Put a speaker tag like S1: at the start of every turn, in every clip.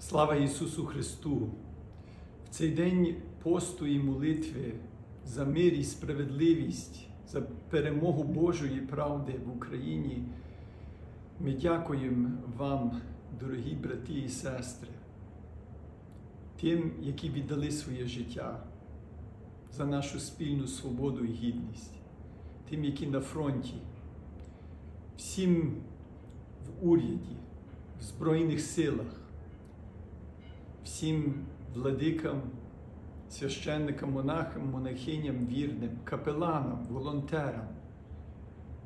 S1: Слава Ісусу Христу! В цей день посту і молитви за мир і справедливість, за перемогу Божої правди в Україні. Ми дякуємо вам, дорогі брати і сестри, тим, які віддали своє життя за нашу спільну свободу і гідність, тим, які на фронті, всім в уряді, в Збройних силах, всім владикам, священникам, монахам, монахиням вірним, капеланам, волонтерам,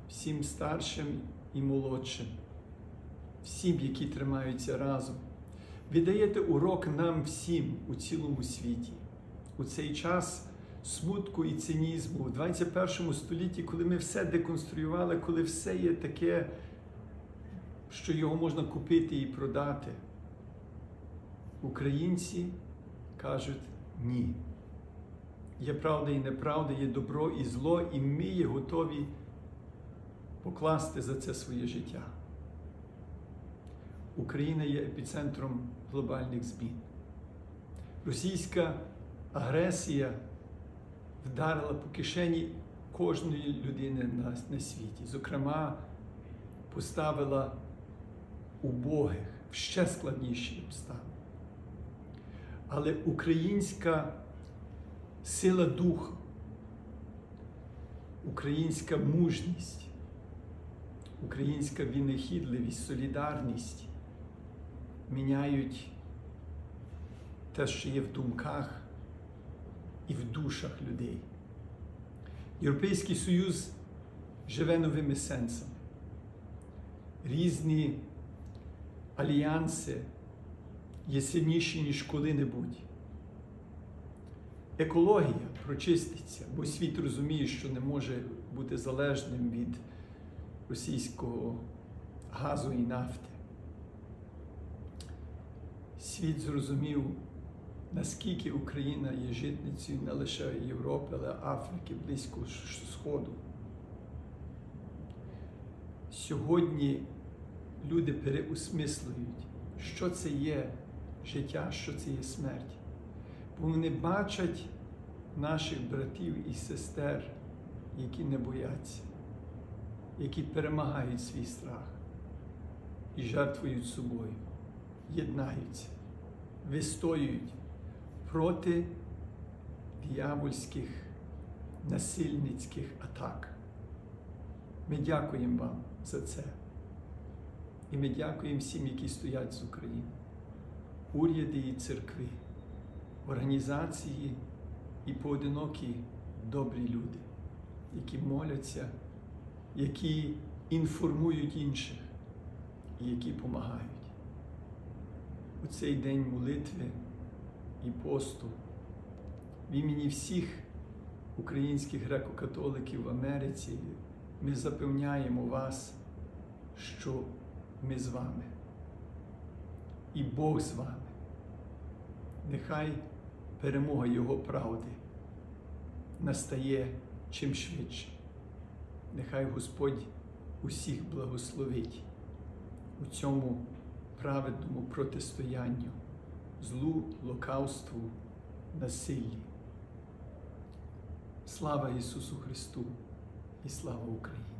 S1: всім старшим і молодшим, всім, які тримаються разом. Ви даєте урок нам всім у цілому світі, у цей час смутку і цинізму, у 21 столітті, коли ми все деконструювали, коли все є таке, що його можна купити і продати. Українці кажуть ні. Є правда і неправда, є добро і зло, і ми є готові покласти за це своє життя. Україна є епіцентром глобальних змін. Російська агресія вдарила по кишені кожної людини на, на світі. Зокрема, поставила убогих в ще складніші обставини. Але українська сила духу, українська мужність, українська винахідливість, солідарність міняють те, що є в думках і в душах людей. Європейський Союз живе новими сенсами. Різні альянси є сильніші, ніж коли-небудь. Екологія прочиститься, бо світ розуміє, що не може бути залежним від російського газу і нафти. Світ зрозумів, наскільки Україна є житницею не лише Європи, але Африки, Близького Сходу. Сьогодні люди переосмислюють, що це є життя, що це є смерть. Бо вони бачать наших братів і сестер, які не бояться, які перемагають свій страх і жертвують собою, єднаються, вистоюють проти диявольських насильницьких атак. Ми дякуємо вам за це. І ми дякуємо всім, які стоять з України, уряди і церкви, організації і поодинокі добрі люди, які моляться, які інформують інших і які допомагають. У цей день молитви і посту в імені всіх українських греко-католиків в Америці ми запевняємо вас, що ми з вами. І Бог з вами. Нехай перемога Його правди настає чим швидше. Нехай Господь усіх благословить у цьому праведному протистоянню, злу, лукавству, насиллі. Слава Ісусу Христу і слава Україні!